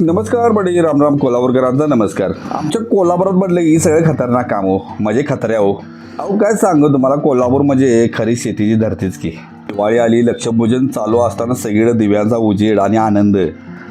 नमस्कार बडे रामराम कोल्हापूरकरांचा नमस्कार. आमच्या कोल्हापुरात म्हटलं की सगळे खतरनाक काम हो. म्हणजे खतऱ्या हो. अहो काय सांगू तुम्हाला कोल्हापूर म्हणजे खरी शेतीची धरतीच की. दिवाळी आली लक्षपूजन चालू असताना सगळीकडे दिव्यांचा उजेड आणि आनंद.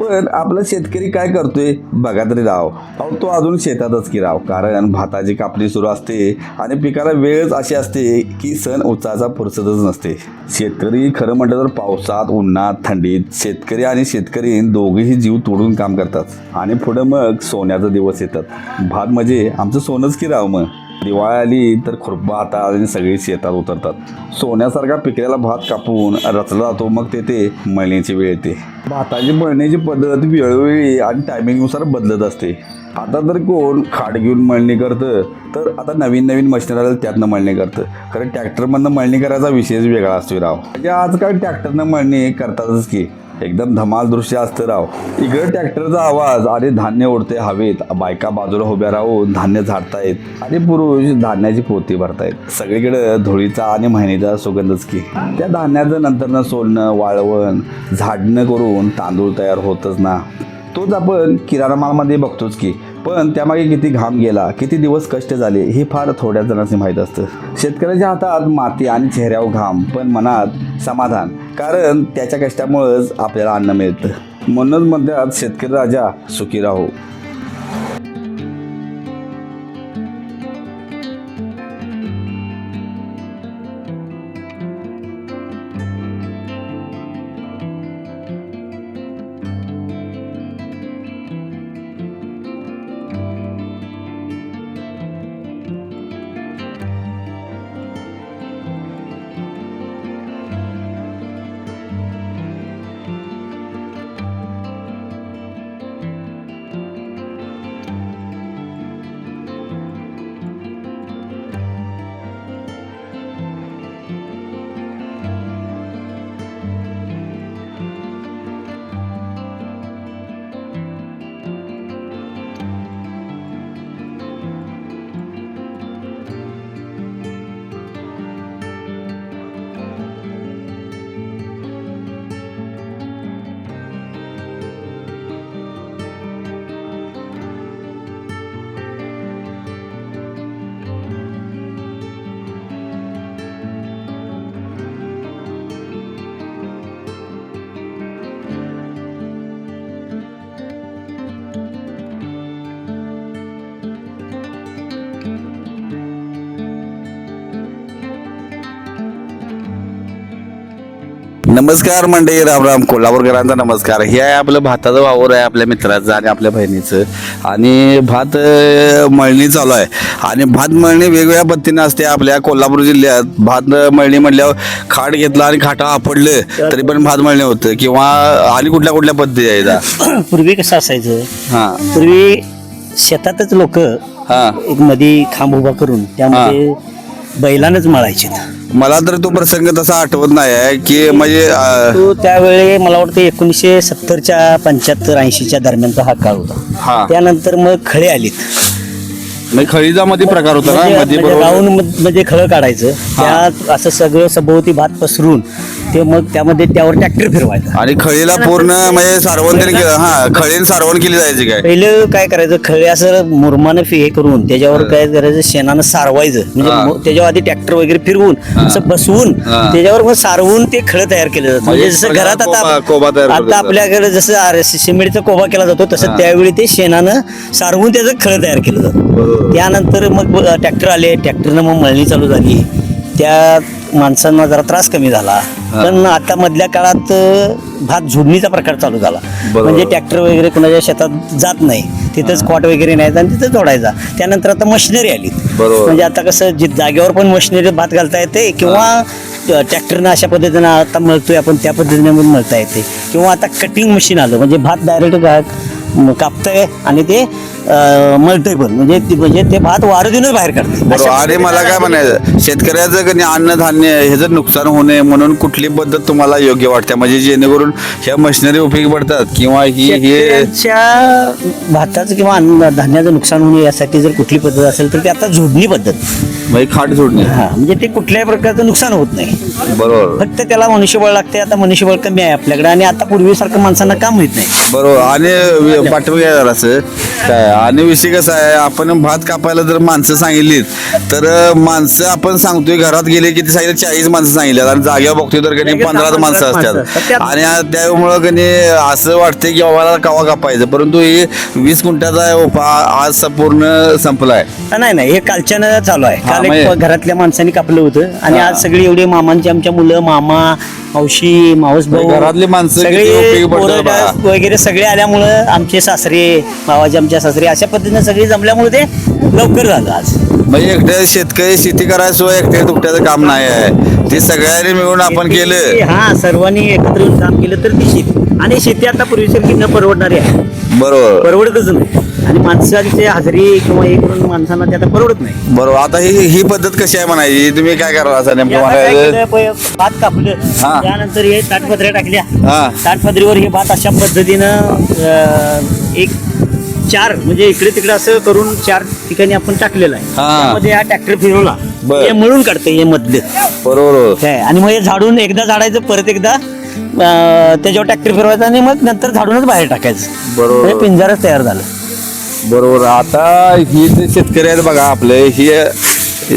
पण आपला शेतकरी काय करतोय बघा तरी राव. अहो तो अजून शेतातच की राव. कारण भाताची कापणी सुरू असते आणि पिकाला वेळच अशी असते की सण उत्साहाचा फुरसतच नसते. शेतकरी खरं म्हटलं तर पावसात उन्हात थंडीत शेतकरी आणि शेतकरी दोघेही जीव तोडून काम करतात. आणि पुढं मग सोन्याचा दिवस येतात. भात म्हणजे आमचं सोनंच की राव मग? दिवाळी आली तर खुरपा हातात आणि सगळी शेतात उतरतात. सोन्यासारखा पिकलेला भात कापून रचला जातो मग तेथे मळण्याची वेळ येते. भाताची मळण्याची पद्धत वेळोवेळी आणि टायमिंगनुसार बदलत असते. आता तर कोण खाड घेऊन मळणी करतं तर आता नवीन नवीन मशीनर आलं त्यातनं मळणी करतं. कारण ट्रॅक्टरमधनं मळणी करायचा विशेष वेगळा असतो राव. म्हणजे आजकाल ट्रॅक्टरनं मळणी करतातच की एकदम धमाल दृश्य असतं राव. इकडे ट्रॅक्टरचा आवाज आणि धान्य ओढते हवेत बायका बाजूला उभ्या राहून धान्य झाडतायत आणि पुरुष धान्याची पोती भरतायत. सगळीकडे धुळीचा आणि महिन्याचा सुगंधच की. त्या धान्याचं नंतरनं सोलणं वाळवण झाडणं करून तांदूळ तयार होतच ना. तोच आपण किराणा मालमध्ये बघतोच की. पण त्यामागे किती घाम गेला किती दिवस कष्ट झाले हे फार थोड्या जणांनी माहीत असतं. शेतकऱ्याच्या हातात माती आणि चेहऱ्यावर घाम पण मनात समाधान कारण त्याच्या कष्टामुळेच आपल्याला अन्न मिळतं. म्हणूनच म्हणतात शेतकरी राजा सुखी राहो. नमस्कार मंडळी रामराम कोल्हापूरकरांचा नमस्कार. हे आहे आपलं भाताचं वावर आहे आपल्या मित्राचं आणि आपल्या बहिणीचं. आणि भात मळणी चालू आहे. आणि भात मळणी वेगवेगळ्या पद्धतीने असते. आपल्या कोल्हापूर जिल्ह्यात भात मळणी म्हटल्यावर खाट घेतला आणि खाटा आपडलं तरी पण भात मळणी होतं. किंवा आणि कुठल्या कुठल्या पद्धती आहेत पूर्वी कसं असायचं? हां. पूर्वी शेतातच लोक हां. एक मध्ये खांब उभा करून त्यामध्ये बैलानच मळायचे. मला तर तो प्रसंग तसा आठवत नाही आहे की म्हणजे अं, तो त्यावेळी मला वाटतं एकोणीसशे सत्तरच्या पंच्याहत्तर ऐंशीच्या दरम्यानचा हा काळ होता. हा. त्यानंतर मग खळे आलीत. म्हणजे खळीजामध्ये प्रकार होता ना? म्हणजे मध्ये म्हणजे बरोबर राऊंडमध्ये खळं काढायचं. त्यात असं सगळं सभोवती भात पसरून ते मग त्यामध्ये त्यावर ट्रॅक्टर फिरवायचा. आणि खळीला पूर्ण म्हणजे सारवण त्यांनी केलं. हा खळीन सारवण केली जायची काय? पहिलं काय करायचं खळे असं मुरमानं फि- हे करून त्याच्यावर काय करायचं शेणानं सारवायचं. म्हणजे हा. मो- त्याच्यावर आधी ट्रॅक्टर वगैरे फिरवून असं बसवून हा. त्याच्यावर मग सारवून ते खळं तयार केलं जातं. म्हणजे म्हणजे जसं प्रकार घरात आता कोबा तयार आता. आपल्याकडे जसं आर- सिमेंटचा कोबा केला जातो तसं त्यावेळी ते शेणानं सारवून त्याचं खळं तयार केलं जातं. त्यानंतर मग ट्रॅक्टर आले. ट्रॅक्टरनं मग मळणी चालू झाली. त्या माणसांना जरा त्रास कमी झाला. पण आता मधल्या काळात भात झोडणीचा प्रकार चालू झाला. म्हणजे ट्रॅक्टर वगैरे कोणाच्या शेतात जात नाही. तिथंच कॉट वगैरे न्यायचा आणि तिथं जोडायचा त्यानंतर आता मशिनरी आली. म्हणजे आता कसं जी जागेवर पण मशिनरी भात घालता येते किंवा ट्रॅक्टरनं अशा पद्धतीनं आता मळतोय आपण त्या पद्धतीने पण मळता येते. किंवा आता कटिंग मशीन आलं. म्हणजे भात डायरेक्ट कापतंय आणि ते मळतंय पण म्हणजे ते- म्हणजे ते भात वारं देऊनच बाहेर काढते. बरोबर आणि मला काय म्हणायचं? शेतकऱ्याचं कधी अन्नधान्य ह्याचं नुकसान होऊ नये म्हणून कुठली पद्धत तुम्हाला योग्य वाटते? म्हणजे जेणेकरून ह्या मशिनरी उपयोगी पडतात किंवा ही हे शेतकऱ्यांच्या भाताचं किंवा अन्न धान्याचं नुकसान होऊ नये यासाठी जर कुठली पद्धत असेल तर ती आता झोडणी पद्धत. म्हणजे खाट सोडणे हा म्हणजे ते कुठल्याही प्रकारचं नुकसान होत नाही. बरोबर. फक्त त्याला मनुष्यबळ लागते आता मनुष्यबळ कमी आहे आपल्याकडे आणि आता पूर्वीसारखं माणसांना काम होत नाही. बरोबर. आणि पाठवूया जरा असं आणि विषय कसा आहे आपण भात कापायला जर माणसं सांगितलीत तर माणसं आपण सांगतोय घरात गेले की ते सांगितलं चाळीस माणसं सांगितल्यात. आणि जागेवर बघतोय तर कधी पंधरा माणसं असतात. आणि त्यामुळं कधी असं वाटतंय की बाबा कवा कापायचं? परंतु हे वीस आहे ओपा आज पूर्ण संपलाय. नाही नाही हे कालच्यानं चालू आहे. काल एक घरातल्या माणसांनी कापलं होतं. आणि. आज सगळी एवढी मामांची आमच्या मुलं मामा मावशी मावस भाऊ घरातली माणसं किती सगळे. वगैरे सगळे आल्यामुळं आमचे सासरे भावाचे आमच्या सासरे अशा पद्धतीने सगळी जमल्यामुळे ते लवकर झालं आज. म्हणजे एकट्या शेतकरी शेती करायशिवाय एकट्या तुकट्याचं काम नाही आहे. ते सगळ्यांनी मिळून आपण केलं. हा सर्वांनी एकत्र येऊन काम केलं तर ती शेती आणि शेती आता पूर्वीसारखी न परवडणारी आहे. बरोबर. परवडतच नाही. आणि माणसांची हजेरी किंवा हे करून माणसांना ते आता परवडत नाही. बरोबर. आता ही ही पद्धत कशी आहे म्हणायची? तुम्ही काय करा असं नेमकं आता काय म्हणायचं केलं, प- भात कापलं. हा. त्यानंतर हे ताटपत्र्या टाकल्या. हा. ताटपत्रीवर हे भात अशा पद्धतीनं अं, एक चार म्हणजे इकडे तिकडे असं करून चार ठिकाणी आपण टाकलेलं आहे. हा. त्यामध्ये हा ट्रॅक्टर फिरवला. बर. हे मळून काढतं हे मधलं. बरोबर काय आणि मग हे झाडून एकदा झाडायचं परत एकदा अं, त्याच्यावर ट्रॅक्टर फिरवायचं आणि मग नंतर झाडूनच बाहेर टाकायचं. बरोबर. पिंजारच तयार झालं. बरोबर. आता ही जे शेतकरी आहेत बघा आपले ही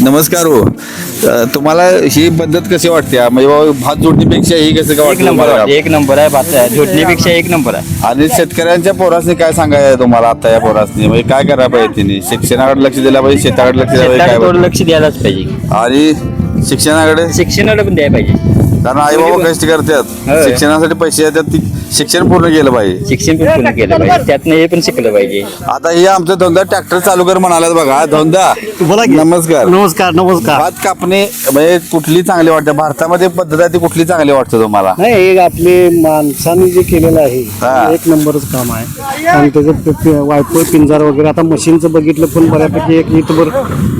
नमस्कार हो. अं, तुम्हाला ही पद्धत कशी वाटते? म्हणजे बाबा भात जोडणीपेक्षा ही कसं काय एक वाटतं नंबर तुम्हाला? आहे, एक नंबर आहे भात. जोडणीपेक्षा एक नंबर आहे. आणि शेतकऱ्यांच्या पोरासनी काय सांगायचं तुम्हाला आता या पोरासनी? म्हणजे काय करायला पाहिजे तिने? शिक्षणाकडे लक्ष दिलं पाहिजे शेताकडे लक्ष दिलं पाहिजे शेताकडे काय थोडं लक्ष द्यायलाच पाहिजे. आणि शिक्षणाकडे? शिक्षणाला पण द्यायला पाहिजे. कारण आई बाबा कष्ट करतात. होय. शिक्षणासाठी पैसे येतात ती शिक्षण पूर्ण केलं पाहिजे. शिक्षण पण पूर्ण केलं पाहिजे. त्यातनं हे पण शिकलं पाहिजे. आता हे आमचं धंदा ट्रॅक्टर चालू कर म्हणालात बघा. धंदा. बोला की. नमस्कार. नमस्कार नमस्कार. भात कापणे म्हणजे कुठली चांगली वाटते? भारतामध्ये पद्धत आहे ती कुठली चांगली वाटते तुम्हाला? नाही हे आपले माणसाने जे केलेलं आहे हा. ते एक नंबरच काम आहे. आणि त्याचं वायपळ पिंजार वगैरे आता मशीनचं बघितलं पण बऱ्यापैकी एक इथवर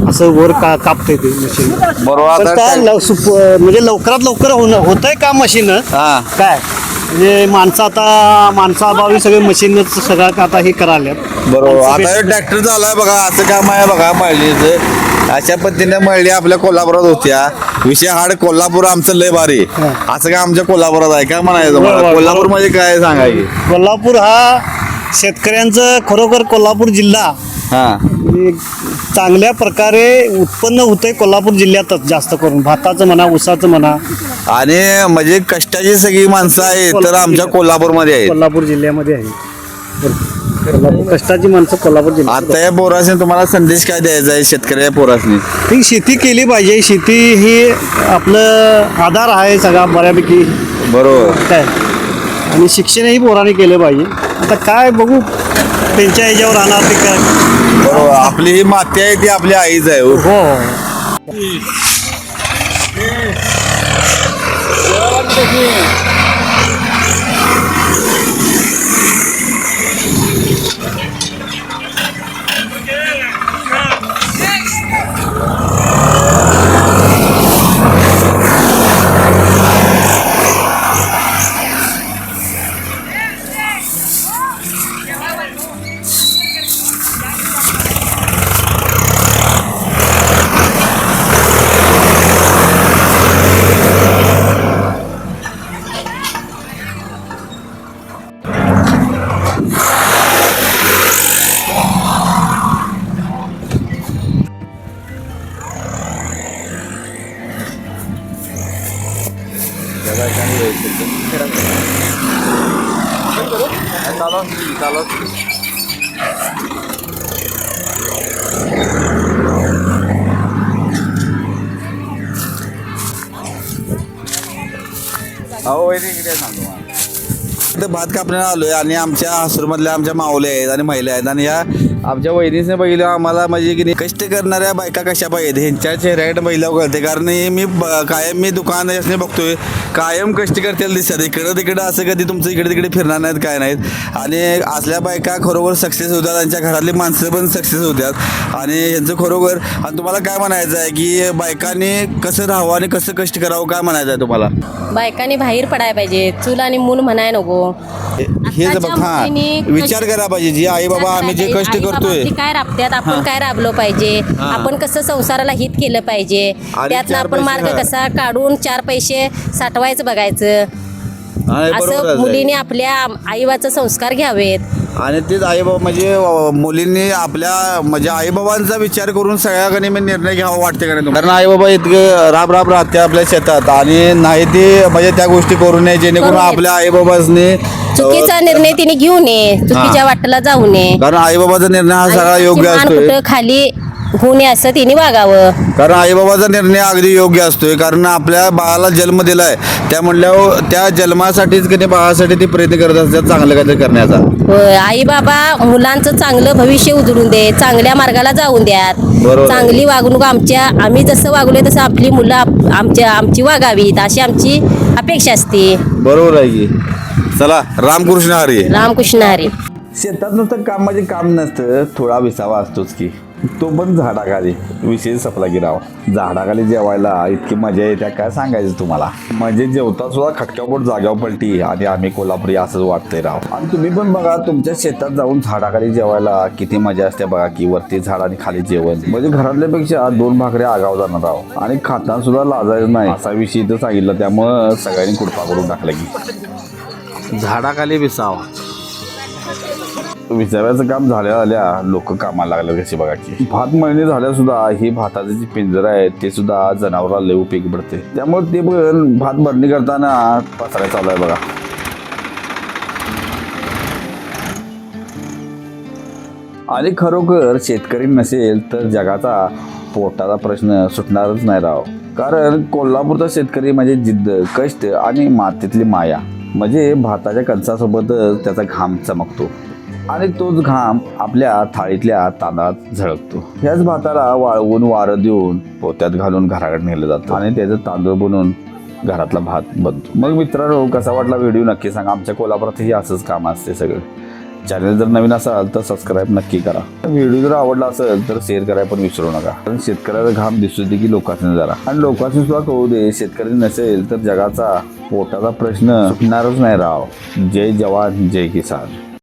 असं वर का कापतंय ते मशीन. बरोबर आता त्या लव- सुप- म्हणजे लवकरात लवकर होणं होतंय का मशीन हा. काय? म्हणजे माणसं आता माणसाअभावी सगळे मशीनच सगळं आता हे करायला बरोबर. आता हे ट्रॅक्टर झालाय बघा असं काम आहे बघा मळलीचं अशा पद्धतीने मळली आपल्या कोल्हापुरात होत्या. विषय हाड कोल्हापूर आमचं लय भारी. असं काय आमच्या कोल्हापुरात आहे काय म्हणायचं तुम्हाला. कोल्हापूर म्हणजे काय सांगायची? कोल्हापूर हा शेतकऱ्यांचं खरोखर कोल्हापूर जिल्हा. हा. चांगल्या प्रकारे उत्पन्न होतंय कोल्हापूर जिल्ह्यातच जास्त करून. भाताचं म्हणा ऊसाचं म्हणा. आणि म्हणजे कष्टाची सगळी माणसं आहेत तर आमच्या कोल्हापूरमध्ये आहेत. कोल्हापूर जिल्ह्यामध्ये आहे. कोल्हापूर कष्टाची माणसं कोल्हापूर जिल्ह्यात आता या पोरासने तुम्हाला संदेश काय द्यायचा आहे शेतकरी या पोरासनी? ही शेती केली पाहिजे. शेती ही आपलं आधार आहे सगळा बऱ्यापैकी. बरोबर. काय? आणि शिक्षणही पोराने केलं पाहिजे. आता काय बघू त्यांच्या ह्याच्यावर राहणार ते काय? आपली ही माती आहे ती आपली आईच आहे हो. हो अहो वहिनी इकडे सांगतो इथं भात कापण्याला आलोय आणि आमच्या हसूरमधल्या आमच्या माऊल्या आहेत आणि महिला आहेत आणि या आमच्या वहिनीने बघितलं आम्हाला म्हणजे की नाही, कष्ट करणाऱ्या बायका कशा पाहिजेत? ह्यांच्या चेहऱ्याकडे महिला कळते कारण हे मी कायम मी दुकान यासने बघतोय कायम कष्ट करतेला दिसतात. इकडं तिकडं असं कधी तुमचं इकडे तिकडे फिरणार नाहीत काय नाहीत. आणि असल्या बायका खरोखर सक्सेस होतात त्यांच्या घरातली माणसं पण सक्सेस होतात. आणि यांचं खरोखर आणि तुम्हाला काय म्हणायचं आहे की बायकांनी कसं राहावं आणि कसं कष्ट करावं काय म्हणायचं आहे तुम्हाला? बायकांनी बाहेर पडायला पाहिजे. चूल आणि मूल म्हणाय नको. हे बघ हा विचार करा पाहिजे. जी आई बाबा आम्ही जे कष्ट करतोय. काय राबत्यात? आपण काय राबलो पाहिजे? आपण कसं संसाराला हित केलं पाहिजे? आणि त्यातनं चार आपण पैसे मार्ग हा. कसा काढून चार पैसे साठवायचं बघायचं? असं आहे. मुलीने आपल्या आईबाचं संस्कार घ्यावेत. आणि तेच आईबाबा म्हणजे मुलींनी आपल्या म्हणजे आईबाबांचा विचार करून सगळ्याकडे मी निर्णय घ्यावा वाटते का नाही तुम्हाला? कारण आईबाबा इतकं राब राब राहते आपल्या शेतात आणि नाही ते म्हणजे त्या गोष्टी करू नये जेणेकरून. आपल्या आईबाबांनी चुकीचा निर्णय तिने घेऊ नये चुकीच्या वाटेला जाऊ नये कारण आईबाबाचा निर्णय हा सगळा योग्य कुठं खाली होऊ नये असं तिने वागावं. कारण आईबाबाचा निर्णय अगदी योग्य असतोय. कारण आपल्या बाळाला जन्म दिलाय. त्या म्हणल्यावर त्या जन्मासाठीच कधी बाळासाठी ते प्रयत्न करत असतात चांगलं काहीतरी करण्याचा. होय आई बाबा मुलांचं चांगलं भविष्य उजळून दे चांगल्या मार्गाला जाऊन द्यात. बरोबर. चांगली वागणूक आमच्या आम्ही जसं वागलोय तसं आपली मुलं आप- आमच्या आमची वागावीत अशी आमची अपेक्षा असते. बरोबर आहे की. चला रामकृष्ण हरी. रामकृष्ण हरी. शेतात नुसतं काम म्हणजे काम नसतं थोडा विसावा असतोच की. तो पण झाडाखाली विषय सपला की राव झाडाखाली जेवायला इतकी मजा येते काय सांगायचं तुम्हाला? म्हणजे जेवता सुद्धा खटक्यावर जाग्यावर पलटी आणि आम्ही कोल्हापुरी असंच वाटतंय राव. आणि तुम्ही पण बघा तुमच्या शेतात जाऊन झाडाखाली जेवायला किती मजा असते बघा की वरती झाड आणि खाली जेवण. म्हणजे घरातल्यापेक्षा दोन भाकऱ्या आगाव जाणार राव. आणि खाताना सुद्धा लाजायचं नाही. असा विषय इथं सांगितलं त्यामुळं सगळ्यांनी कुडपा करून टाकला की. झाडाखाली विसावा विचारायचं काम झाल्या झाल्या लोक कामाला लागले कशी बघा की भात मळणी झाल्या सुद्धा ही भाताचे जे पिंजर आहे ते सुद्धा जनावराला लय उपयोगी पडते. त्यामुळे ते पण भात भरणी करताना पसराय चालू आहे बघा. आणि खरोखर शेतकरी नसेल तर जगाचा पोटाचा प्रश्न सुटणारच नाही राव. कारण कोल्हापूरचा शेतकरी म्हणजे जिद्द कष्ट आणि मातीतली माया. म्हणजे भाताच्या कणसासोबतच त्याचा घाम चमकतो. आणि तोच घाम आपल्या थाळीतल्या तांदळात झळकतो. ह्याच भाताला वाळवून वारं देऊन पोत्यात घालून घराकडे नेलं जातं. आणि त्याचं तांदूळ बनवून घरातला भात बनतो. मग मित्रांनो कसा वाटला व्हिडिओ नक्की सांगा. आमच्या कोल्हापुरातही असंच काम असते सगळं. चॅनल जर नवीन असाल तर सबस्क्राईब नक्की करा. व्हिडिओ जर आवडला असेल तर शेअर करायला पण विसरू नका. कारण शेतकऱ्याचा घाम दिसू दे की लोकांनी जरा. आणि लोकांनी सुद्धा कळू दे शेतकरी नसेल तर जगाचा पोटाचा प्रश्न सुटणारच नाही राव. जय जवान जय किसान.